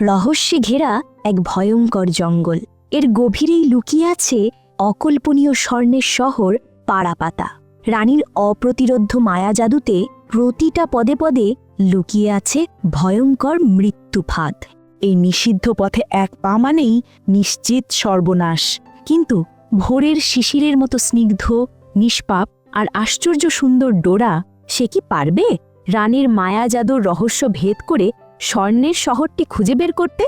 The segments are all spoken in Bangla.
রহস্যে ঘেরা এক ভয়ঙ্কর জঙ্গল। এর গভীরেই লুকিয়ে আছে অকল্পনীয় স্বর্ণের শহর পাড়াপাতা। রানীর অপ্রতিরোধ্য মায়া জাদুতে প্রতিটা পদে পদে লুকিয়ে আছে ভয়ঙ্কর মৃত্যুফাঁদ। এই নিষিদ্ধ পথে এক পা মানেই নিশ্চিত সর্বনাশ। কিন্তু ভোরের শিশিরের মতো স্নিগ্ধ, নিষ্পাপ আর আশ্চর্য সুন্দর ডোরা সে কি পারবে? রানীর মায়া জাদুর রহস্য ভেদ করে স্বর্ণের শহরটি খুঁজে বের করতে,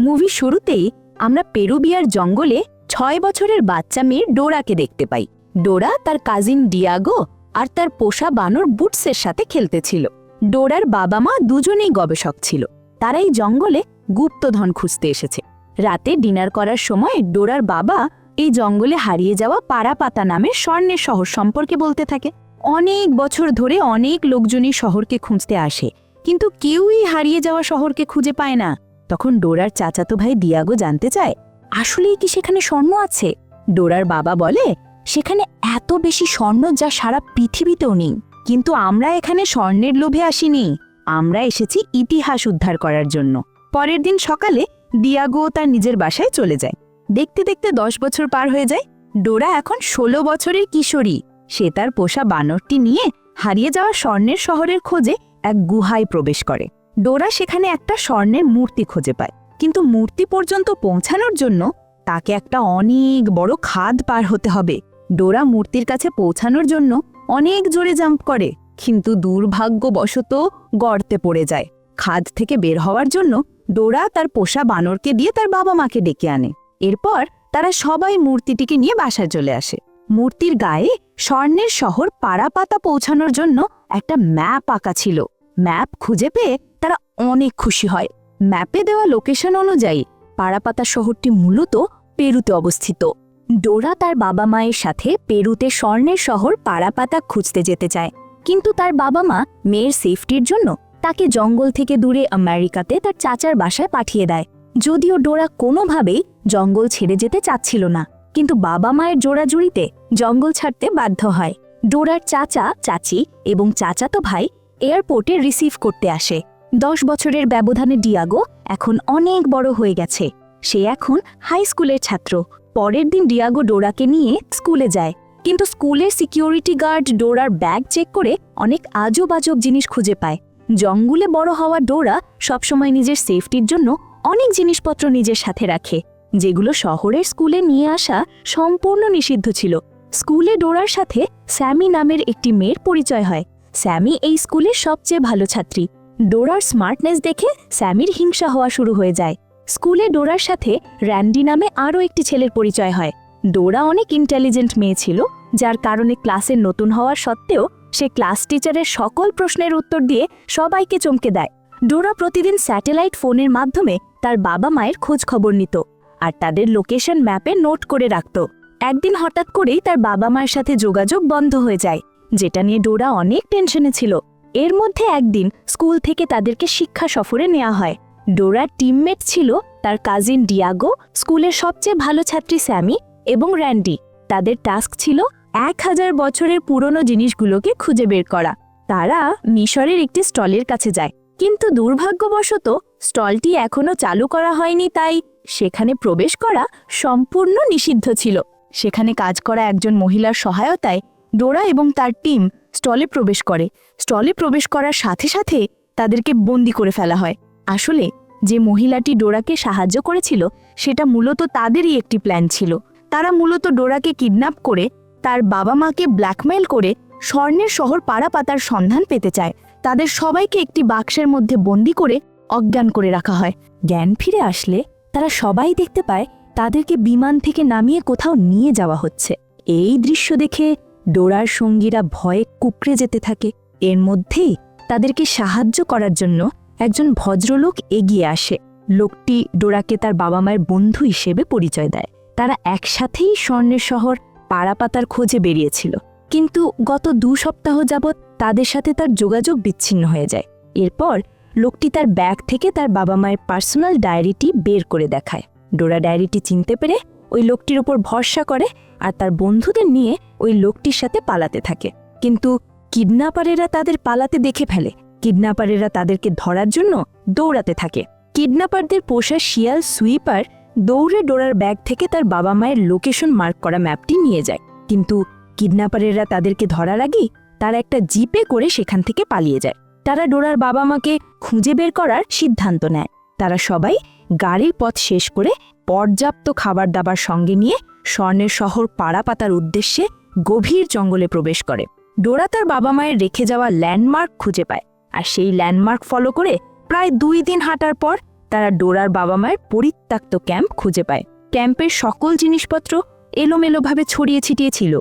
মুভি শুরুতেই আমরা পেরুবিয়ার জঙ্গলে ছয় বছরের বাচ্চা মেয়ে ডোরাকে দেখতে পাই। ডোরা তার কাজিন ডিয়াগো আর তার পোষা বানর বুটসের সাথে খেলতেছিল। ডোরার বাবা মা দুজনেই গবেষক ছিল। তারা এই জঙ্গলে গুপ্তধন খুঁজতে এসেছে। রাতে ডিনার করার সময় ডোরার বাবা এই জঙ্গলে হারিয়ে যাওয়া পাড়াপাতা নামের স্বর্ণের শহর সম্পর্কে বলতে থাকে। অনেক বছর ধরে অনেক লোকজনই শহরকে খুঁজতে আসে। কিন্তু কেউই হারিয়ে যাওয়া শহরকে খুঁজে পায় না। তখন ডোরার চাচাতো ভাই দিয়াগো জানতে চায়, আসলেই কি সেখানে স্বর্ণ আছে? ডোরার বাবা বলে, সেখানে এত বেশি স্বর্ণ যা সারা পৃথিবীতেও নেই। কিন্তু আমরা এখানে স্বর্ণের লোভে আসিনি। আমরা এসেছি ইতিহাস উদ্ধার করার জন্য। পরের দিন সকালে দিয়াগো তার নিজের বাসায় চলে যায়। দেখতে দেখতে দশ বছর পার হয়ে যায়। ডোরা এখন ষোলো বছরের কিশোরী। সে তার পোষা বানরটি নিয়ে হারিয়ে যাওয়া স্বর্ণের শহরের খোঁজে এক গুহায় প্রবেশ করে। ডোরা সেখানে একটা স্বর্ণের মূর্তি খুঁজে পায়। কিন্তু মূর্তি পর্যন্ত পৌঁছানোর জন্য তাকে একটা অনেক বড় খাদ পার হতে হবে। ডোরা মূর্তির কাছে পৌঁছানোর জন্য অনেক জোরে জাম্প করে, কিন্তু দুর্ভাগ্যবশত গর্তে পড়ে যায়। খাদ থেকে বের হওয়ার জন্য ডোরা তার পোষা বানরকে দিয়ে তার বাবা মাকে ডেকে আনে। এরপর তারা সবাই মূর্তিটিকে নিয়ে বাসায় চলে আসে। মূর্তির গায়ে স্বর্ণের শহর পাড়াপাতা পৌঁছানোর জন্য একটা ম্যাপ আঁকা ছিল। ম্যাপ খুঁজে পেয়ে তারা অনেক খুশি হয়। ম্যাপে দেওয়া লোকেশন অনুযায়ী পাড়াপাতা শহরটি মূলত পেরুতে অবস্থিত। ডোরা তার বাবা মায়ের সাথে পেরুতে স্বর্ণের শহর পাড়াপাতা খুঁজতে যেতে চায়। কিন্তু তার বাবা মা মেয়ের সেফটির জন্য তাকে জঙ্গল থেকে দূরে আমেরিকাতে তার চাচার বাসায় পাঠিয়ে দেয়। যদিও ডোরা কোনোভাবেই জঙ্গল ছেড়ে যেতে চাচ্ছিল না, কিন্তু বাবা মায়ের জোড়াজুড়িতে জঙ্গল ছাড়তে বাধ্য হয়। ডোরার চাচা, চাচি এবং চাচাতো ভাই এয়ারপোর্টে রিসিভ করতে আসে। দশ বছরের ব্যবধানে ডিয়াগো এখন অনেক বড় হয়ে গেছে। সে এখন হাই স্কুলের ছাত্র। পরের দিন ডিয়াগো ডোরাকে নিয়ে স্কুলে যায়। কিন্তু স্কুলের সিকিউরিটি গার্ড ডোরার ব্যাগ চেক করে অনেক আজব আজব জিনিস খুঁজে পায়। জঙ্গলে বড় হওয়া ডোরা সবসময় নিজের সেফটির জন্য অনেক জিনিসপত্র নিজের সাথে রাখে। যেগুলো শহরের স্কুলে নিয়ে আসা সম্পূর্ণ নিষিদ্ধ ছিল। স্কুলে ডোরার সাথে স্যামি নামের একটি মেয়ের পরিচয় হয়। স্যামি এই স্কুলের সবচেয়ে ভালো ছাত্রী। ডোরার স্মার্টনেস দেখে স্যামির হিংসা হওয়া শুরু হয়ে যায়। স্কুলে ডোরার সাথে র্যান্ডি নামে আরও একটি ছেলের পরিচয় হয়। ডোরা অনেক ইন্টেলিজেন্ট মেয়ে ছিল, যার কারণে ক্লাসে নতুন হওয়া সত্ত্বেও সে ক্লাস টিচারের সকল প্রশ্নের উত্তর দিয়ে সবাইকে চমকে দেয়। ডোরা প্রতিদিন স্যাটেলাইট ফোনের মাধ্যমে তার বাবা মায়ের খোঁজ খবর নিত আর তাদের লোকেশন ম্যাপে নোট করে রাখত। একদিন হঠাৎ করেই তার বাবা মায়ের সাথে যোগাযোগ বন্ধ হয়ে যায়। যেটা নিয়ে ডোরা অনেক টেনশনে ছিল। এর মধ্যে একদিন স্কুল থেকে তাদেরকে শিক্ষা সফরে নেওয়া হয়। ডোরার টিমমেট ছিল তার কাজিন ডিয়াগো, স্কুলের সবচেয়ে ভালো ছাত্রী স্যামি এবং র্যান্ডি। তাদের টাস্ক ছিল এক হাজার বছরের পুরনো জিনিসগুলোকে খুঁজে বের করা। তারা মিশরের একটি স্টলের কাছে যায়। কিন্তু দুর্ভাগ্যবশত স্টলটি এখনও চালু করা হয়নি, তাই সেখানে প্রবেশ করা সম্পূর্ণ নিষিদ্ধ ছিল। সেখানে কাজ করা একজন মহিলার সহায়তায় ডোরা এবং তার টিম স্টলে প্রবেশ করে। স্টলে প্রবেশ করার সাথে সাথে তাদেরকে বন্দি করে ফেলা হয়। আসলে যে মহিলাটি ডোরাকে সাহায্য করেছিল, সেটা মূলত তাদেরই একটি প্ল্যান ছিল। তারা মূলত ডোরাকে কিডন্যাপ করে তার বাবা মাকে ব্ল্যাকমেইল করে স্বর্ণের শহর পাড়াপাতার সন্ধান পেতে চায়। তাদের সবাইকে একটি বাক্সের মধ্যে বন্দি করে অজ্ঞান করে রাখা হয়। জ্ঞান ফিরে আসলে তারা সবাই দেখতে পায় তাদেরকে বিমান থেকে নামিয়ে কোথাও নিয়ে যাওয়া হচ্ছে। এই দৃশ্য দেখে ডোরার সঙ্গীরা ভয়ে কুকড়ে যেতে থাকে। এর মধ্যেই তাদেরকে সাহায্য করার জন্য একজন ভদ্রলোক এগিয়ে আসে। লোকটি ডোরাকে তার বাবা মায়ের বন্ধু হিসেবে পরিচয় দেয়। তারা একসাথেই স্বর্ণের শহর পাড়াপাতার খোঁজে বেরিয়েছিল। কিন্তু গত দু সপ্তাহ যাবৎ তাদের সাথে তার যোগাযোগ বিচ্ছিন্ন হয়ে যায়। এরপর লোকটি তার ব্যাগ থেকে তার বাবা মায়ের পার্সোনাল ডায়েরিটি বের করে দেখায়। ডোরা ডায়েরিটি চিনতে পেরে ওই লোকটির ওপর ভরসা করে আর তার বন্ধুদের নিয়ে ওই লোকটির সাথে পালাতে থাকে। কিন্তু কিডন্যাপারেরা তাদের পালাতে দেখে ফেলে। কিডন্যাপারেরা তাদেরকে ধরার জন্য দৌড়াতে থাকে। কিডন্যাপারদের পোষা শিয়াল সুইপার দৌড়ে ডোরার ব্যাগ থেকে তার বাবা মায়ের লোকেশন মার্ক করা ম্যাপটি নিয়ে যায়। কিন্তু কিডন্যাপারেরা তাদেরকে ধরার আগেই তারা একটা জিপে করে সেখান থেকে পালিয়ে যায়। তারা ডোরার বাবা মাকে খুঁজে বের করার সিদ্ধান্ত নেয়। তারা সবাই গাড়ির পথ শেষ করে পর্যাপ্ত খাবার দাবার সঙ্গে নিয়ে স্বর্ণের শহর পাড়া পাতার উদ্দেশ্যে গভীর জঙ্গলে প্রবেশ করে। ডোরা তার বাবা মায়ের রেখে যাওয়া ল্যান্ডমার্ক খুঁজে পায় আর সেই ল্যান্ডমার্ক ফলো করে প্রায় দুই দিন হাঁটার পর তারা ডোরার বাবা মায়ের পরিত্যক্ত ক্যাম্প খুঁজে পায়। ক্যাম্পের সকল জিনিসপত্র এলোমেলোভাবে ছড়িয়ে ছিটিয়ে ছিল।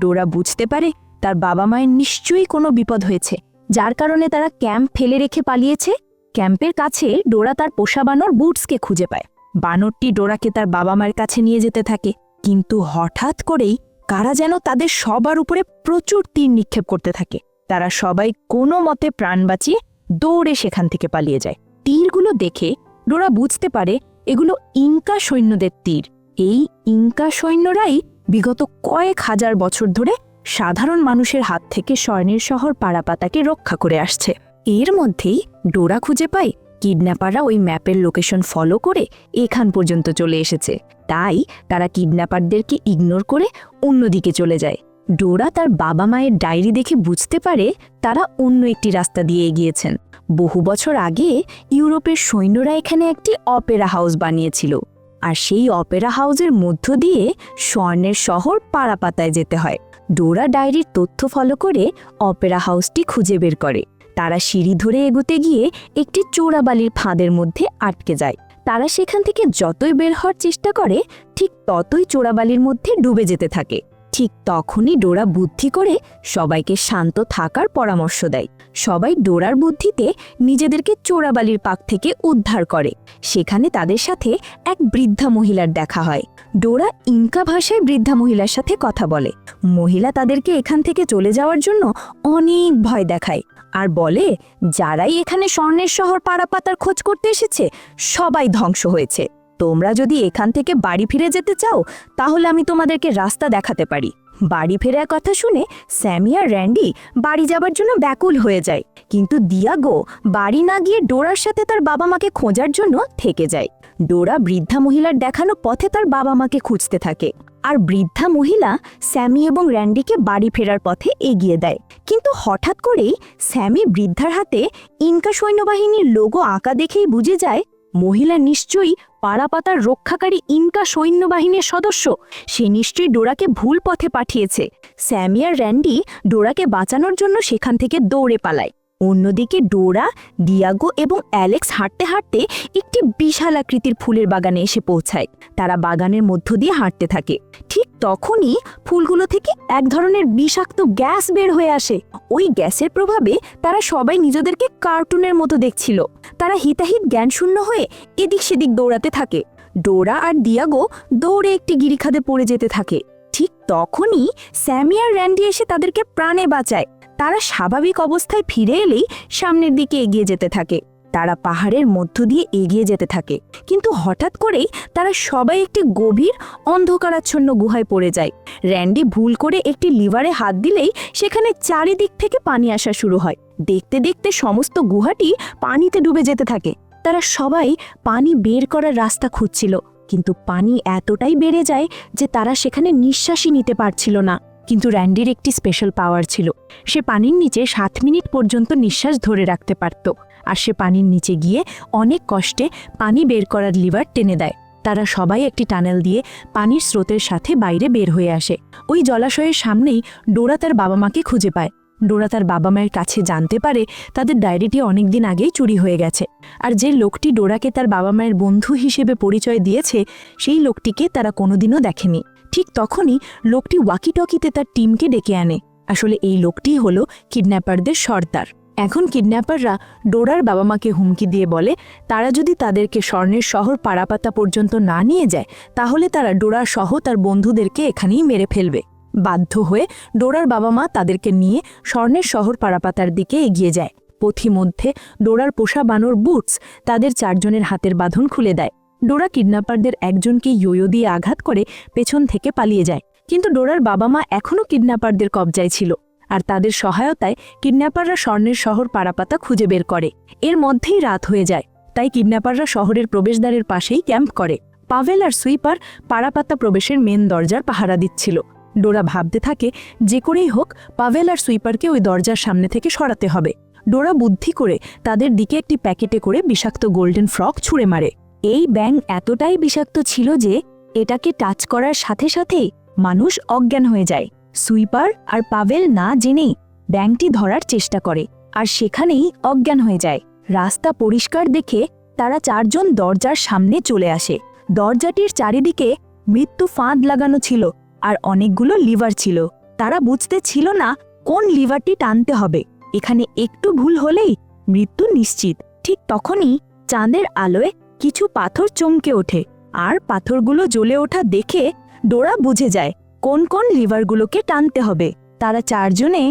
ডোরা বুঝতে পারে তার বাবা মায়ের নিশ্চয়ই কোনো বিপদ হয়েছে, যার কারণে তারা ক্যাম্প ফেলে রেখে পালিয়েছে। ক্যাম্পের কাছে ডোরা তার পোষা বানর বুটসকে খুঁজে পায়। বানরটি ডোরাকে তার বাবা মায়ের কাছে নিয়ে যেতে থাকে। কিন্তু হঠাৎ করেই কারা যেন তাদের সবার উপরে প্রচুর তীর নিক্ষেপ করতে থাকে। তারা সবাই কোনো মতে প্রাণ বাঁচিয়ে দৌড়ে সেখান থেকে পালিয়ে যায়। তীরগুলো দেখে ডোরা বুঝতে পারে এগুলো ইনকা সৈন্যদের তীর। এই ইনকা সৈন্যরাই বিগত কয়েক হাজার বছর ধরে সাধারণ মানুষের হাত থেকে স্বর্ণের শহর পাড়াপাতাকে রক্ষা করে আসছে। এর মধ্যেই ডোরা খুঁজে পায় কিডন্যাপাররা ওই ম্যাপের লোকেশন ফলো করে এখান পর্যন্ত চলে এসেছে। তাই তারা কিডন্যাপারদেরকে ইগনোর করে অন্যদিকে চলে যায়। ডোরা তার বাবা মায়ের ডায়েরি দেখে বুঝতে পারে তারা অন্য একটি রাস্তা দিয়ে এগিয়েছেন। বহু বছর আগে ইউরোপের সৈন্যরা এখানে একটি অপেরা হাউস বানিয়েছিল। আর সেই অপেরা হাউসের মধ্য দিয়ে স্বর্ণের শহর পাড়াপাতায় যেতে হয়। ডোরা ডায়েরির তথ্য ফলো করে অপেরা হাউসটি খুঁজে বের করে। তারা সিঁড়ি ধরে এগোতে গিয়ে একটি চোরাবালির ফাঁদের মধ্যে আটকে যায়। তারা সেখান থেকে যতই বের হওয়ার চেষ্টা করে, ঠিক ততই চোরাবালির মধ্যে ডুবে যেতে থাকে। ঠিক তখনই ডোরা বুদ্ধি করে সবাইকে শান্ত থাকার পরামর্শ দেয়। সবাই ডোরার বুদ্ধিতে নিজেদেরকে চোরাবালির পাক থেকে উদ্ধার করে। সেখানে তাদের সাথে এক বৃদ্ধা মহিলার দেখা হয়। ডোরা ইনকা ভাষায় বৃদ্ধা মহিলার সাথে কথা বলে। মহিলা তাদেরকে এখান থেকে চলে যাওয়ার জন্য অনেক ভয় দেখায়। আর বলে, যারাই এখানে স্বর্ণের শহর পাড়াপাতার খোঁজ করতে এসেছে, সবাই ধ্বংস হয়েছে। তোমরা যদি এখান থেকে বাড়ি ফিরে যেতে চাও, তাহলে আমি তোমাদেরকে রাস্তা দেখাতে পারি। বাড়ি ফেরার কথা শুনে স্যামি আর র্যান্ডি বাড়ি যাবার জন্য ব্যাকুল হয়ে যায়। কিন্তু দিয়াগো বাড়ি না গিয়ে ডোরার সাথে তার বাবা মাকে খোঁজার জন্য থেকে যায়। ডোরা বৃদ্ধা মহিলার দেখানো পথে তার বাবা মাকে খুঁজতে থাকে। আর বৃদ্ধা মহিলা স্যামি এবং র্যান্ডিকে বাড়ি ফেরার পথে এগিয়ে দেয়। কিন্তু হঠাৎ করেই স্যামি বৃদ্ধার হাতে ইনকা সৈন্যবাহিনীর লোগো আঁকা দেখেই বুঝে যায়, মহিলা নিশ্চয়ই পাড়াপাতার রক্ষাকারী ইনকা সৈন্যবাহিনীর সদস্য। সে নিশ্চয়ই ডোরাকে ভুল পথে পাঠিয়েছে। স্যামি আর র্যান্ডি ডোরাকে বাঁচানোর জন্য সেখান থেকে দৌড়ে পালায়। অন্যদিকে ডোরা, ডিয়াগো এবং অ্যালেক্স হাঁটতে হাঁটতে একটি বিশাল আকৃতির ফুলের বাগানে এসে পৌঁছায়। তারা বাগানের মধ্য দিয়ে হাঁটতে থাকে। ঠিক তখনই ফুলগুলো থেকে এক ধরনের বিষাক্ত গ্যাস বের হয়ে আসে। ওই গ্যাসের প্রভাবে তারা সবাই নিজেদেরকে কার্টুনের মতো দেখছিল। তারা হিতাহিত জ্ঞানশূন্য হয়ে এদিক সেদিক দৌড়াতে থাকে। ডোরা আর ডিয়াগো দৌড়ে একটি গিরিখাদে পড়ে যেতে থাকে। ঠিক তখনই স্যামি আর র্যান্ডি এসে তাদেরকে প্রাণে বাঁচায়। তারা স্বাভাবিক অবস্থায় ফিরে এলেই সামনের দিকে এগিয়ে যেতে থাকে। তারা পাহাড়ের মধ্য দিয়ে এগিয়ে যেতে থাকে। কিন্তু হঠাৎ করেই তারা সবাই একটি গভীর, অন্ধকারাচ্ছন্ন গুহায় পড়ে যায়। র্যান্ডি ভুল করে একটি লিভারে হাত দিলেই সেখানে চারিদিক থেকে পানি আসা শুরু হয়। দেখতে দেখতে সমস্ত গুহাটি পানিতে ডুবে যেতে থাকে। তারা সবাই পানি বের করার রাস্তা খুঁজছিল। কিন্তু পানি এতটাই বেড়ে যায় যে তারা সেখানে নিঃশ্বাসই নিতে পারছিল না। কিন্তু র্যান্ডির একটি স্পেশাল পাওয়ার ছিল। সে পানির নিচে সাত মিনিট পর্যন্ত নিঃশ্বাস ধরে রাখতে পারত আর সে পানির নিচে গিয়ে অনেক কষ্টে পানি বের করার লিভার টেনে দেয়। তারা সবাই একটি টানেল দিয়ে পানির স্রোতের সাথে বাইরে বের হয়ে আসে। ওই জলাশয়ের সামনেই ডোরা তার বাবা মাকে খুঁজে পায়। ডোরা তার বাবা মায়ের কাছে জানতে পারে তাদের ডায়েরিটি অনেকদিন আগেই চুরি হয়ে গেছে আর যে লোকটি ডোরাকে তার বাবা মায়ের বন্ধু হিসেবে পরিচয় দিয়েছে, সেই লোকটিকে তারা কোনোদিনও দেখেনি। ঠিক তখনই লোকটি ওয়াকিটকিতে তার টিমকে ডেকে আনে। আসলে এই লোকটিই হলো কিডন্যাপারদের সর্দার। এখন কিডন্যাপাররা ডোরার বাবা মাকে হুমকি দিয়ে বলে, তারা যদি তাদেরকে স্বর্ণের শহর পাড়াপাতা পর্যন্ত না নিয়ে যায়, তাহলে তারা ডোরা সহ তার বন্ধুদেরকে এখানেই মেরে ফেলবে। বাধ্য হয়ে ডোরার বাবা মা তাদেরকে নিয়ে স্বর্ণের শহর পাড়াপাতার দিকে এগিয়ে যায়। পথিমধ্যে ডোরার পোষা বানর বুটস তাদের চারজনের হাতের বাঁধন খুলে দেয়। ডোরা কিডন্যাপারদের একজনকে ইয়ো দিয়ে আঘাত করে পেছন থেকে পালিয়ে যায়। কিন্তু ডোরার বাবা মা এখনও কিডন্যাপারদের কবজায় ছিল আর তাদের সহায়তায় কিডন্যাপাররা স্বর্ণের শহর পাড়াপাতা খুঁজে বের করে। এর মধ্যেই রাত হয়ে যায়, তাই কিডন্যাপাররা শহরের প্রবেশদ্বারের পাশেই ক্যাম্প করে। পাভেল আর সুইপার পাড়াপাতা প্রবেশের মেন দরজার পাহারা দিচ্ছিল। ডোরা ভাবতে থাকে, যে করেই হোক, পাভেল আর সুইপারকে ওই দরজার সামনে থেকে সরাতে হবে। ডোরা বুদ্ধি করে তাদের দিকে একটি প্যাকেটে করে বিষাক্ত গোল্ডেন ফ্রক ছুঁড়ে মারে। এই ব্যাং এতটাই বিষাক্ত ছিল যে এটাকে টাচ করার সাথে সাথেই মানুষ অজ্ঞান হয়ে যায়। সুইপার আর পাভেল না জেনেই ব্যাংকটি ধরার চেষ্টা করে আর সেখানেই অজ্ঞান হয়ে যায়। রাস্তা পরিষ্কার দেখে তারা চারজন দরজার সামনে চলে আসে। দরজাটির চারিদিকে মৃত্যু ফাঁদ লাগানো ছিল আর অনেকগুলো লিভার ছিল। তারা বুঝতে ছিল না কোন লিভারটি টানতে হবে। এখানে একটু ভুল হলেই মৃত্যু নিশ্চিত। ঠিক তখনই চাঁদের আলোয় কিছু পাথর চমকে ওঠে, আর পাথরগুলো জ্বলে ওঠা দেখে ডোরা বুঝে যায় কোন কোন লিভারগুলোকে টানতে হবে। তারা চারজনে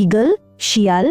ঈগল, শিয়াল,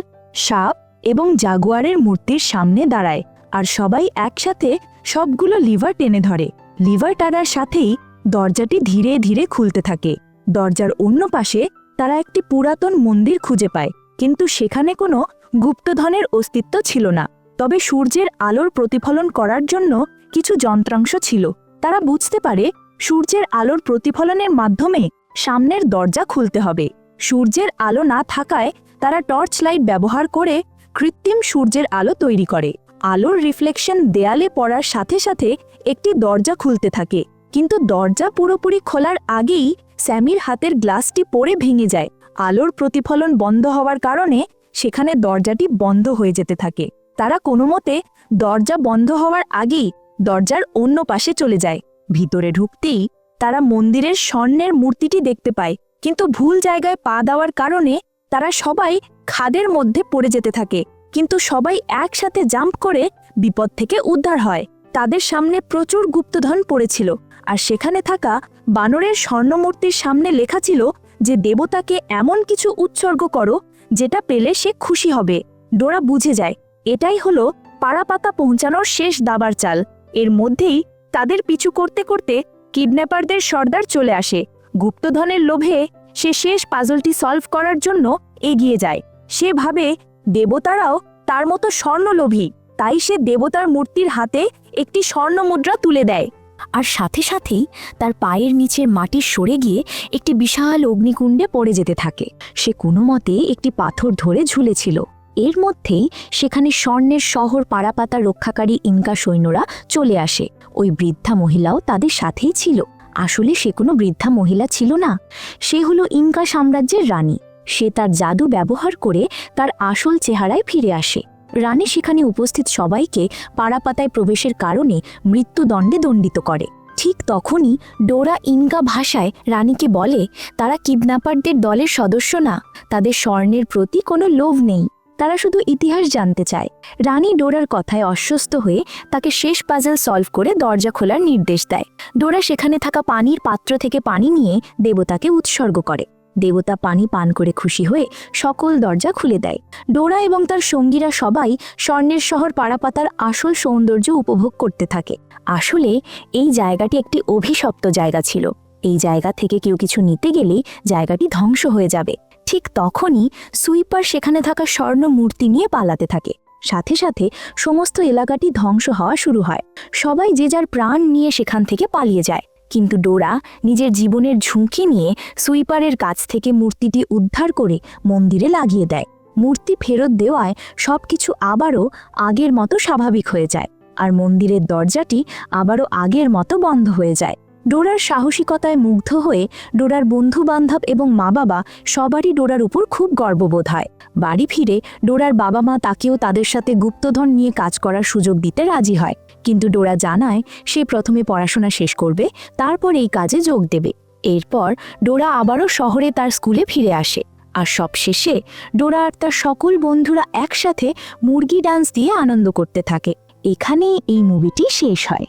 সাপ এবং জাগুয়ারের মূর্তির সামনে দাঁড়ায়, আর সবাই একসাথে সবগুলো লিভার টেনে ধরে। লিভার টানার সাথেই দরজাটি ধীরে ধীরে খুলতে থাকে। দরজার অন্য পাশে তারা একটি পুরাতন মন্দির খুঁজে পায়, কিন্তু সেখানে কোনো গুপ্তধনের অস্তিত্ব ছিল না। তবে সূর্যের আলোর প্রতিফলন করার জন্য কিছু যন্ত্রাংশ ছিল। তারা বুঝতে পারে সূর্যের আলোর প্রতিফলনের মাধ্যমে সামনের দরজা খুলতে হবে। সূর্যের আলো না থাকায় তারা টর্চ লাইট ব্যবহার করে কৃত্রিম সূর্যের আলো তৈরি করে। আলোর রিফ্লেকশন দেয়ালে পড়ার সাথে সাথে একটি দরজা খুলতে থাকে। কিন্তু দরজা পুরোপুরি খোলার আগেই স্যামির হাতের গ্লাসটি পড়ে ভেঙে যায়। আলোর প্রতিফলন বন্ধ হওয়ার কারণে সেখানে দরজাটি বন্ধ হয়ে যেতে থাকে। তারা কোনো মতে দরজা বন্ধ হওয়ার আগেই দরজার অন্য পাশে চলে যায়। ভিতরে ঢুকতেই তারা মন্দিরের স্বর্ণের মূর্তিটি দেখতে পায়, কিন্তু ভুল জায়গায় পা দেওয়ার কারণে তারা সবাই খাদের মধ্যে পড়ে যেতে থাকে, কিন্তু সবাই একসাথে জাম্প করে বিপদ থেকে উদ্ধার হয়। তাদের সামনে প্রচুর গুপ্তধন পড়েছিল, আর সেখানে থাকা বানরের স্বর্ণমূর্তির সামনে লেখা ছিল যে, দেবতাকে এমন কিছু উৎসর্গ করো, যেটা পেলে সে খুশি হবে। ডোরা বুঝে যায় এটাই হলো পাড়াপাতা পৌঁছানোর শেষ দাবার চাল। এর মধ্যেই তাদের পিছু করতে করতে কিডন্যাপারদের সর্দার চলে আসে। গুপ্তধনের লোভে সে শেষ পাজলটি সলভ করার জন্য এগিয়ে যায়। সে ভাবে দেবতারাও তার মতো স্বর্ণলোভী, তাই সে দেবতার মূর্তির হাতে একটি স্বর্ণ মুদ্রা তুলে দেয়। আর সাথে সাথেই তার পায়ের নিচের মাটি সরে গিয়ে একটি বিশাল অগ্নিকুণ্ডে পড়ে যেতে থাকে। সে কোনো মতে একটি পাথর ধরে ঝুলেছিল। এর মধ্যেই সেখানে স্বর্ণের শহর পাড়াপাতা রক্ষাকারী ইনকা সৈন্যরা চলে আসে। ওই বৃদ্ধা মহিলাও তাদের সাথেই ছিল। আসলে সে কোনো বৃদ্ধা মহিলা ছিল না। সে হলো ইনকা সাম্রাজ্যের রানী। সে তার জাদু ব্যবহার করে তার আসল চেহারায় ফিরে আসে। রানী সেখানে উপস্থিত সবাইকে পাড়াপাতায় প্রবেশের কারণে মৃত্যুদণ্ডে দণ্ডিত করে। ঠিক তখনই ডোরা ইনকা ভাষায় রানীকে বলে, তারা কিডন্যাপারদের দলের সদস্য না। তাদের স্বর্ণের প্রতি কোনো লোভ নেই। তারা শুধু ইতিহাস জানতে চায়। রানী ডোরার কথায় অস্বস্ত হয়ে তাকে শেষ পাজল সলভ করে দরজা খোলার নির্দেশ দেয়। ডোরা সেখানে থাকা পানির পাত্র থেকে পানি নিয়ে দেবতাকে উৎসর্গ করে। দেবতা পানি পান করে খুশি হয়ে সকল দরজা খুলে দেয়। ডোরা এবং তার সঙ্গীরা সবাই স্বর্ণের শহর পাড়াপাতার আসল সৌন্দর্য উপভোগ করতে থাকে। আসলে এই জায়গাটি একটি অভিশপ্ত জায়গা ছিল। এই জায়গা থেকে কেউ কিছু নিতে গেলেই জায়গাটি ধ্বংস হয়ে যাবে। ঠিক তখনই সুইপার সেখানে থাকা স্বর্ণ মূর্তি নিয়ে পালাতে থাকে। সাথে সাথে সমস্ত এলাকাটি ধ্বংস হওয়া শুরু হয়। সবাই যে যার প্রাণ নিয়ে সেখান থেকে পালিয়ে যায়। কিন্তু ডোরা নিজের জীবনের ঝুঁকি নিয়ে সুইপারের কাছ থেকে মূর্তিটি উদ্ধার করে মন্দিরে লাগিয়ে দেয়। মূর্তি ফেরত দেওয়ায় সবকিছু আবারও আগের মতো স্বাভাবিক হয়ে যায়। আর মন্দিরের দরজাটি আবারও আগের মতো বন্ধ হয়ে যায়। ডোরার সাহসিকতায় মুগ্ধ হয়ে ডোরার বন্ধু বান্ধব এবং মা বাবা সবারই ডোরার উপর খুব গর্ববোধ হয়। বাড়ি ফিরে ডোরার বাবা মা তাকেও তাদের সাথে গুপ্তধন নিয়ে কাজ করার সুযোগ দিতে রাজি হয়। কিন্তু ডোরা জানায়, সে প্রথমে পড়াশোনা শেষ করবে, তারপর এই কাজে যোগ দেবে। এরপর ডোরা আবারও শহরে তার স্কুলে ফিরে আসে। আর সবশেষে ডোরা আর তার সকল বন্ধুরা একসাথে মুরগি ডান্স দিয়ে আনন্দ করতে থাকে। এখানেই এই মুভিটি শেষ হয়।